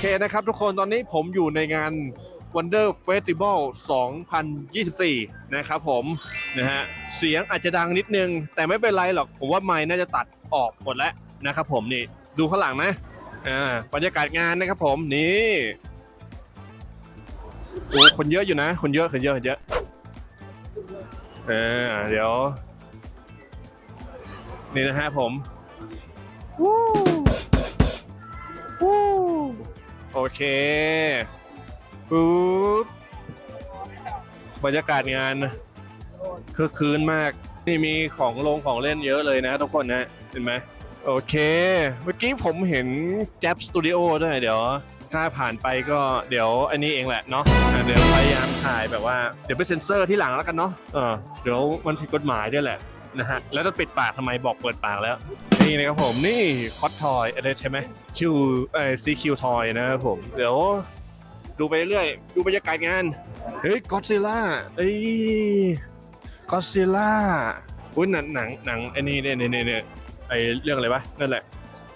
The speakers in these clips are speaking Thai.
เคนะครับทุกคนตอนนี้ผมอยู่ในงาน Wonder Festival 2024 นะครับผมนะฮะเสียงอาจจะดังนิดนึง แต่ไม่เป็นไรหรอก ผมว่าไม้น่าจะตัดออกหมดแล้วนะครับผมนี่ดูข้างหลังนะอ่าบรรยากาศงานนะครับผมนี่โอ้คนเยอะอยู่นะ คนเยอะคนเยอะคนเยอะอ่าเดี๋ยว นี่นะฮะผมวู้วู้ โอเคปุ๊บบรรยากาศงานคือคืนมาก นี่มีของลงของเล่นเยอะเลยนะทุกคนนะเห็นไหมโอเค เมื่อกี้ผมเห็นแจ๊บสตูดิโอด้วยเดี๋ยวถ้าผ่านไปก็เดี๋ยวอันนี้เองแหละเนาะอะเดี๋ยวพยายามถ่ายแบบว่าเดี๋ยวไปเซ็นเซอร์ที่หลังแล้วกันเนาะเออเดี๋ยวมันผิดกฎหมายด้วยแหละนะฮะแล้วจะปิดปากทำไมบอกเปิดปากแล้ว นี่นะครับผมนี่คอตทอยอะไรใช่ไหมคิวเอ่อซีคิวทอยนะครับผมเดี๋ยวดูไปเรื่อยดูบรรยากาศงาน เฮ้ยก็ซิล่าเอ้ยก็ซิล่าอุ้ยหนังหนังหนังไอ้นี่เนี่ยเนี่ยเนี่ยเนไอเรื่องอะไรวะนั่นแหละ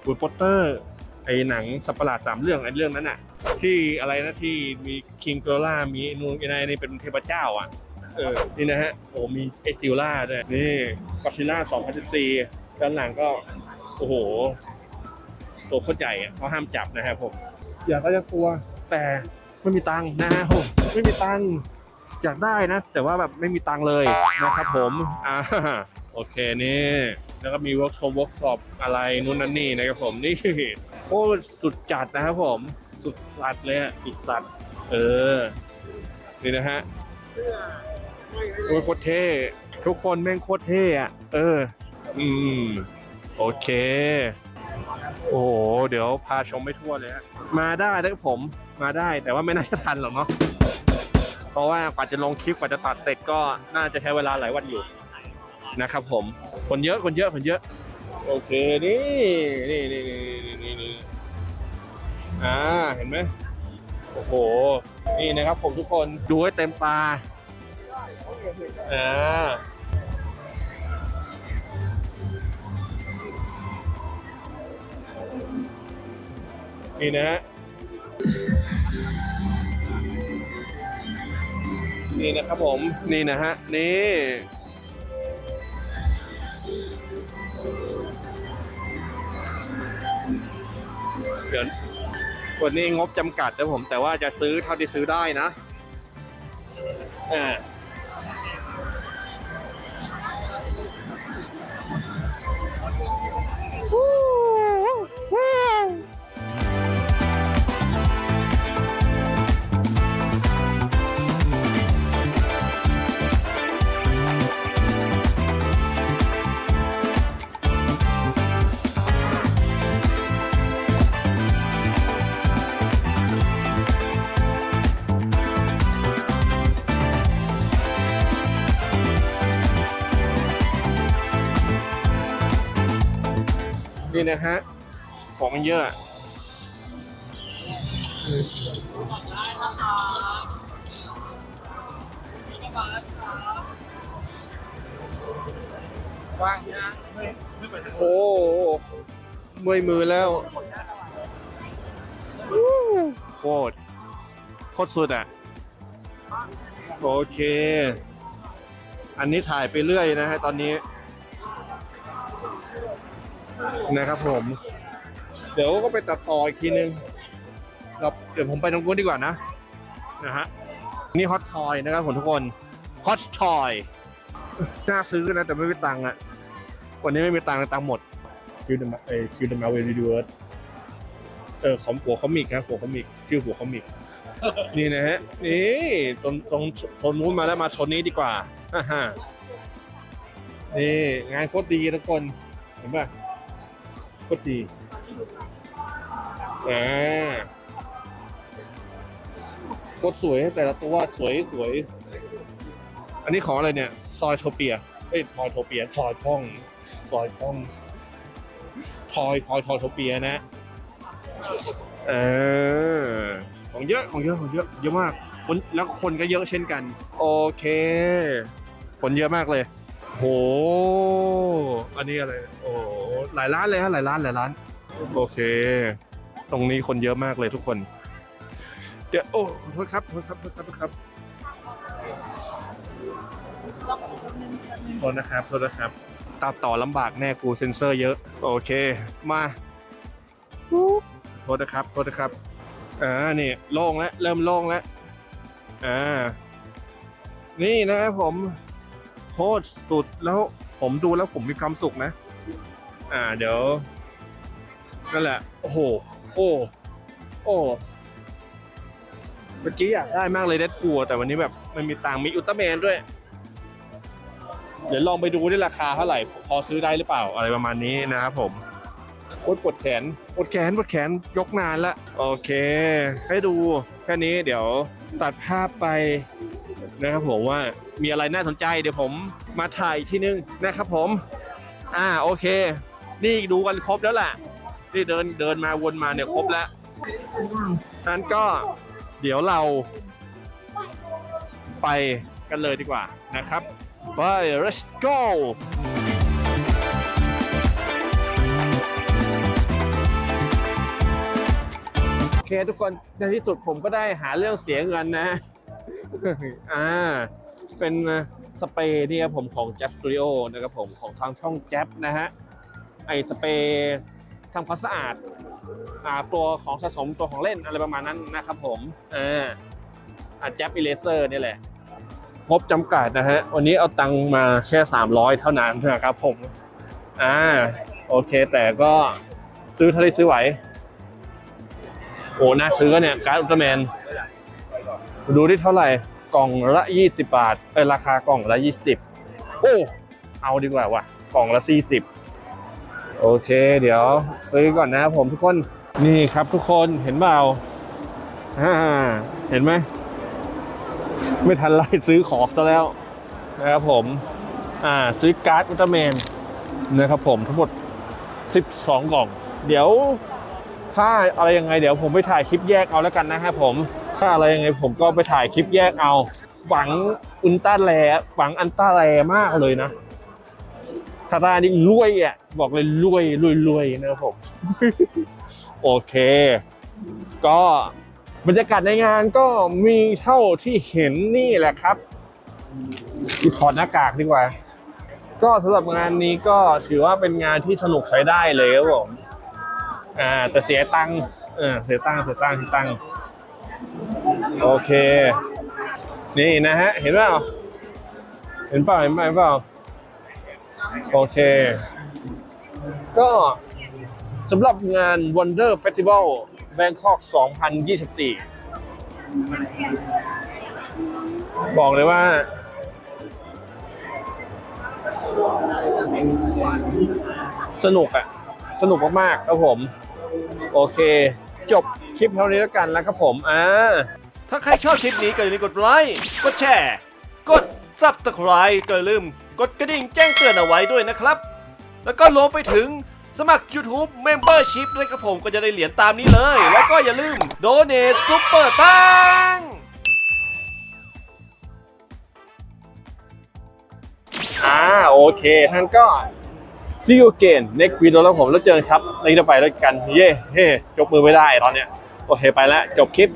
บูดโปสเตอร์ไอหนังสัปะหลาดสามเรื่องไอเรื่องนั้นอะที่อะไรนะที่มีคิงโกล่ามีนูนไนนี่เป็นเทพเจ้าอะเออนี่นะฮะโอ้มีเอ็กซิล่าด้วยนี่ก็ซิล่า2014ด้านหลังก็ โอ้โห ตัวโคตรใหญ่อะเขาห้ามจับนะครับผม อยากก็จะกลัวแต่ไม่มีตังค์นะฮะผมไม่มีตังค์อยากได้นะ แต่ว่าแบบไม่มีตังค์เลยนะครับผมอ่าโอเคนี่ แล้วก็มีเวิร์กช็อปเวิร์กช็อปอะไรนู่นนั่นนี่นะครับผมนี่โคตรสุดจัดนะครับผม สุดสัดเลยอะสุดสัดเออ นี่นะฮะโอ้ยโคตรเท่ ทุกคนแม่งโคตรเท่อะเออ อืม โอเค โอ้โห เดี๋ยวพาชมไม่ทั่วเลยฮะมาได้นะครับผม มาได้แต่ว่าไม่น่าจะทันหรอกเนาะ เพราะว่ากว่าจะลงคลิปกว่าจะตัดเสร็จก็น่าจะใช้เวลาหลายวันอยู่นะครับผม คนเยอะคนเยอะคนเยอะ โอเค นี่นี่นี่นี่นี่นี่นี่อ่า เห็นไหมโอ้โห นี่นะครับผมทุกคน ดูให้เต็มตาอ่า นี่นะฮะนี่นะครับผมนี่นะฮะนี่เดี๋ยววันนี้งบจำกัดนะผม แต่ว่าจะซื้อเท่าที่ซื้อได้นะอ่า นี่นะฮะ ของมันเยอะว่างนะโอ้เมื่อยมือแล้ววู้โคตรโคตรสุดอะ โอเค อันนี้ถ่ายไปเรื่อยนะฮะตอนนี้ นะครับผม เดี๋ยวก็ไปตัดต่ออีกทีนึงเราเดี๋ยวผมไปตรงนู้นดีกว่านะนะฮะนี่ฮอตทอยนะครับผมทุกคนฮอตทอยน่าซื้อนะแต่ไม่มีตังค์อะวันนี้ไม่มีตังค์ตังค์หมดคิวเดมเอคิวเดมาเวรีดูเวิร์ดเออของหัวคอมิกครับหัวคอมิกชื่อหัวคอมิกนี่นะฮะนี่ตรงตรงโซนนู้นมาแล้วมาโซนนี้ดีกว่าอ่าฮะนี่งานโคตรดีทุกคนเห็นป่ะ โคตรดีอ่าโคตรสวยแต่ละตัวสวยสวย อันนี้ของอะไรเนี่ย ซอยโทเปียเอ้ยพอยโทเปีย ซอยพ่อง ซอยพ่องพอยพอยทอยโทเปียนะเออของเยอะของเยอะของเยอะเยอะมากคนแล้วคนก็เยอะเช่นกัน โอเค คนเยอะมากเลย โห อันนี้อะไร โอ้หลายร้านเลยฮะหลายร้านหลายร้าน โอเค ตรงนี้คนเยอะมากเลยทุกคน เดี๋ยวโอ้โทษครับโทษครับโทษครับโทษครับโทษนะครับโทษนะครับตัดต่อลำบากแน่กูเซ็นเซอร์เยอะ โอเค มาโทษนะครับโทษนะครับอ่านี่โล่งแล้วเริ่มโล่งแล้วอ่านี่นะครับผม โคตรสุดแล้วผมดูแล้วผมมีความสุขนะ อ่าเดี๋ยว นั่นแหละ โอ้โห โอ้ โอ้เมื่อกี้อยากได้มากเลยเดดพูแต่วันนี้แบบไม่มีตังค์มีอุลตร้าแมนด้วย เดี๋ยวลองไปดูที่ราคาเท่าไหร่ พอซื้อได้หรือเปล่าอะไรประมาณนี้นะครับผมปวดปวดแขนปวดแขนปวดแขนยกนานละ โอเค ให้ดูแค่นี้เดี๋ยวตัดภาพไป นะครับผมว่ามีอะไรน่าสนใจเดี๋ยวผมมาถ่ายที่นึงนะครับผม อ่าโอเค นี่ดูกันครบแล้วแหละนี่เดินเดินมาวนมาเนี่ยครบแล้วนั้นก็เดี๋ยวเราไปกันเลยดีกว่านะครับไป let's go โอเคทุกคนในที่สุดผมก็ได้หาเรื่องเสียเงินนะ อ่า เป็นสเปรย์นี่ยผมของ j a p Studio นะครับผมของทางช่อง j a p นะฮะ ไอสเปรย์ทำความสะอาด อ่าตัวของสะสมตัวของเล่นอะไรประมาณนั้นนะครับผม อ่าอ่า j a p Eraser นี่แหละ งบจำกัดนะฮะ วันนี้เอาตังมาแค่ 300 เท่านั้นนะครับผม อ่า โอเค แต่ก็ซื้อเท่าที่ซื้อไหว โอ้น่าซื้อเนี่ย การ์ดอุลตร้าแมน ดูที่เท่าไหร่กล่องละ 20 บาทเออราคากล่องละ 20 โอ้ เอาดีกว่าว่ะ กล่องละ 40 โอเค เดี๋ยวซื้อก่อนนะครับผมทุกคนนี่ครับทุกคนเห็นเปล่าอ่าเห็นไหม ไม่ทันไล่ซื้อของซะแล้วนะครับผมอ่าซื้อการ์ดอุลตร้าแมนนะครับผมทั้งหมด 12 กล่อง เดี๋ยวถ้าอะไรยังไงเดี๋ยวผมไปถ่ายคลิปแยกเอาแล้วกันนะครับผม ถ้าอะไรยังไงผมก็ไปถ่ายคลิปแยกเอาหวังอุลตร้าแรหวังอันต้าแรมากเลยนะถ้าตานี่รวยอะ บอกเลยรวยรวยรวยนะครับผม โอเค ก็บรรยากาศในงานก็มีเท่าที่เห็นนี่แหละครับถอดหน้ากากดีกว่า ก็สำหรับงานนี้ก็ถือว่าเป็นงานที่สนุกใช้ได้เลยครับผม อ่าแต่เสียตังค์เออเสียตังค์เสียตังค์เสียตังค์ โอเค นี่นะฮะ เห็นเปล่าเห็นเปล่าเห็นเปล่าเห็นป่าโอเค ก็สำหรับงาน Wonder Festival Bangkok 2024 บอกเลยว่า สนุกอะสนุกมากๆครับผม โอเค จบคลิปเท่านี้แล้วกันแล้วครับผมอ่าถ้าใครชอบคลิปนี้ก็อย่าลืมกดไลค์กดแชร์ กด subscribe ก็อย่าลืม กดกระดิ่งแจ้งเตือนเอาไว้ด้วยนะครับ แล้วก็รวมไปถึงสมัคร YouTube Membership ด้วยครับผมก็จะได้เหรียญตามนี้เลย แล้วก็อย่าลืม Donate Super ตังอ่าโอเคท่านก็ See you again next video แล้วผมแล้วเจอกันครับในต่อไปแล้วกันเย่เฮ้ยกมือไม่ได้ตอนเนี้ยโอเคไปแล้วจบคลิป